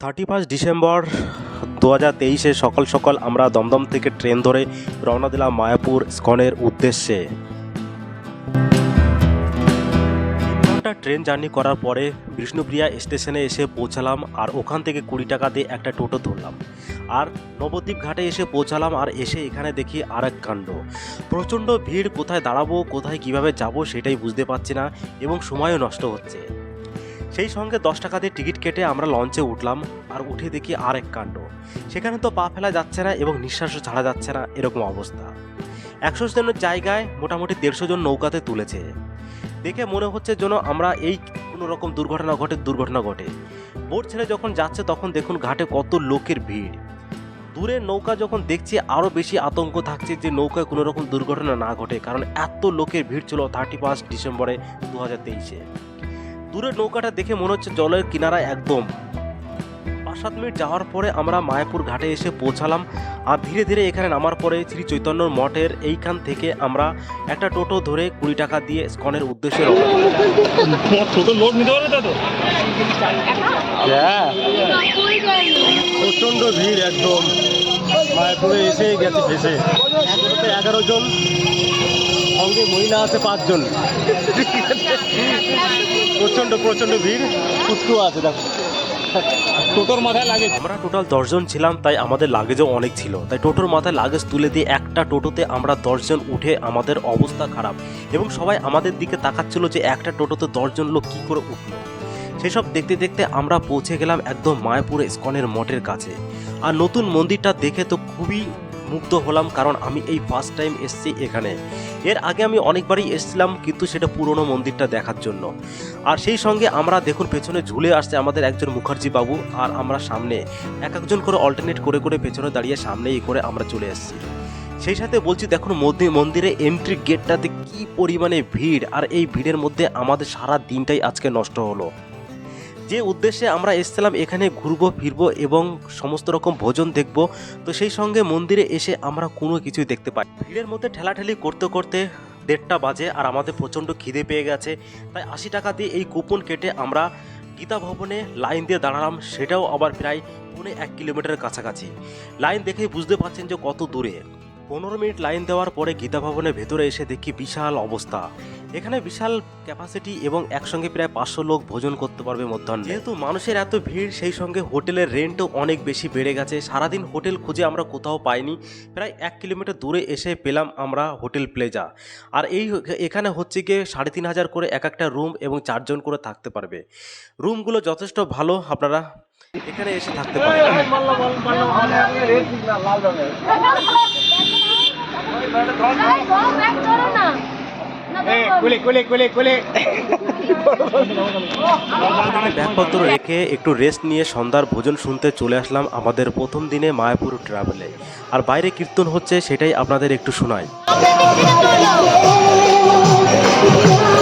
Thirty first December দু হাজার তেইশে সকাল সকাল আমরা দমদম থেকে ট্রেন ধরে রওনা দিলাম মায়াপুর স্কনের উদ্দেশ্যে। ঘণ্টা ট্রেন জার্নি করার পরে বিষ্ণুপ্রিয়া স্টেশনে এসে পৌঁছালাম আর ওখান থেকে কুড়ি টাকা দিয়ে একটা টোটো ধরলাম। আর নবদ্বীপ ঘাটে এসে পৌঁছালাম আর এসে এখানে দেখি আর এক কাণ্ড। প্রচণ্ড ভিড়, কোথায় দাঁড়াবো, কোথায় কীভাবে যাব সেটাই বুঝতে পারছি না এবং সময়ও নষ্ট হচ্ছে। সেই সঙ্গে দশ টাকা দিয়ে টিকিট কেটে আমরা লঞ্চে উঠলাম আর উঠে দেখি আর এক কাণ্ড। সেখানে তো পা ফেলা যাচ্ছে না এবং নিঃশ্বাসও ছাড়া যাচ্ছে না, এরকম অবস্থা। একশো জনের জায়গায় মোটামুটি দেড়শো জন নৌকাতে তুলেছে। দেখে মনে হচ্ছে যেন আমরা এই কোনো রকম দুর্ঘটনা ঘটে দুর্ঘটনা ঘটে। বোট ছেড়ে যখন যাচ্ছে তখন দেখুন ঘাটে কত লোকের ভিড়। দূরে নৌকা যখন দেখছি আরও বেশি আতঙ্ক থাকছে যে নৌকায় কোনো রকম দুর্ঘটনা না ঘটে, কারণ এত লোকের ভিড় ছিল থার্টি ফার্স্ট ডিসেম্বরে দু হাজার তেইশে। দূরের নৌকাটা দেখে মনে হচ্ছে জলের কিনারায় একদম। পাঁচ সাত মিনিট যাওয়ার পরে আমরা মায়াপুর ঘাটে এসে পৌঁছালাম আর ধীরে ধীরে এখানে নামার পরে শ্রী চৈতন্য মঠের এইখান থেকে আমরা একটা টোটো ধরে কুড়ি টাকা দিয়ে স্কনের উদ্দেশ্যে রওনা দিলাম। তোমার টোটো লোড নিতে পারবে তো হ্যাঁ। প্রচণ্ড ভিড় একদম। মায়াপুরে এসে গেছে ফেসে এগারো জন সঙ্গে মহিলা আছে পাঁচজন। প্রচণ্ড প্রচণ্ড ভিড়। কুচকু আছে, দেখো। টোটোর মাথায় লাগে আমরা টোটাল দশজন ছিলাম, তাই আমাদের লাগেজও অনেক ছিল। তাই টোটোর মাথায় লাগেজ তুলে দিয়ে একটা টোটোতে আমরা দশজন উঠে আমাদের অবস্থা খারাপ। এবং সবাই আমাদের দিকে তাকাচ্ছিল যে একটা টোটোতে দশজন লোক কী করে উঠল। সেসব দেখতে দেখতে আমরা পৌঁছে গেলাম একদম মায়াপুর ইস্কনের মঠের কাছে। আর নতুন মন্দিরটা দেখে তো খুবই মুগ্ধ হলাম কারণ আমি এই ফার্স্ট টাইম এসেছি এখানে। এর আগে আমি অনেকবারই এসেছিলাম কিন্তু সেটা পুরনো মন্দিরটা দেখার জন্য। আর সেই সঙ্গে আমরা দেখুন পেছনে ঝুলে আসছে আমাদের একজন মুখার্জি বাবু আর আমরা সামনে এক একজন করে অল্টারনেট করে করে পেছনে দাঁড়িয়ে সামনে এই করে আমরা চলে এসেছি। সেই সাথে বলছি, দেখুন মন্দিরে এন্ট্রি গেটটাতে কি পরিমাণে ভিড় আর এই ভিড়ের মধ্যে আমাদের সারা দিনটাই আজকে নষ্ট হলো। যে উদ্দেশ্যে আমরা এসেছিলাম, এখানে ঘুরবো, ফিরবো এবং সমস্ত রকম ভোজন দেখব, তো সেই সঙ্গে মন্দিরে এসে আমরা কোনো কিছুই দেখতে পাই ভিড়ের মধ্যে ঠেলাঠেলি করতে করতে দেড়টা বাজে আর আমাদের প্রচণ্ড খিদে পেয়ে গেছে। তাই আশি টাকা দিয়ে এই কুপন কেটে আমরা গীতা ভবনে লাইন দিয়ে দাঁড়ালাম, সেটাও আবার প্রায় পৌনে এক কিলোমিটারের কাছাকাছি। লাইন দেখেই বুঝতে পারছেন যে কত দূরে। পনেরো মিনিট লাইন দেওয়ার পরে গীতা ভবনের ভেতরে এসে দেখি বিশাল অবস্থা। এখানে বিশাল ক্যাপাসিটি এবং একসঙ্গে প্রায় পাঁচশো লোক ভোজন করতে পারবে মধ্যাহ্ন যেহেতু মানুষের এত ভিড় সেই সঙ্গে হোটেলের রেন্টও অনেক বেশি বেড়ে গেছে সারাদিন হোটেল খুঁজে আমরা কোথাও পাইনি প্রায় এক কিলোমিটার দূরে এসে পেলাম আমরা হোটেল প্লেজা আর এই এখানে হচ্ছে গিয়ে সাড়ে তিন হাজার করে এক একটা রুম এবং চারজন করে থাকতে পারবে রুমগুলো যথেষ্ট ভালো আপনারা এখানে এসে থাকতে পারেন কোলে ব্যাগপত্র রেখে একটু রেস্ট নিয়ে সন্ধ্যার ভোজন শুনতে চলে আসলাম আমাদের প্রথম দিনে মায়াপুর ট্রাভেলে আর বাইরে কীর্তন হচ্ছে সেটাই আপনাদের একটু you.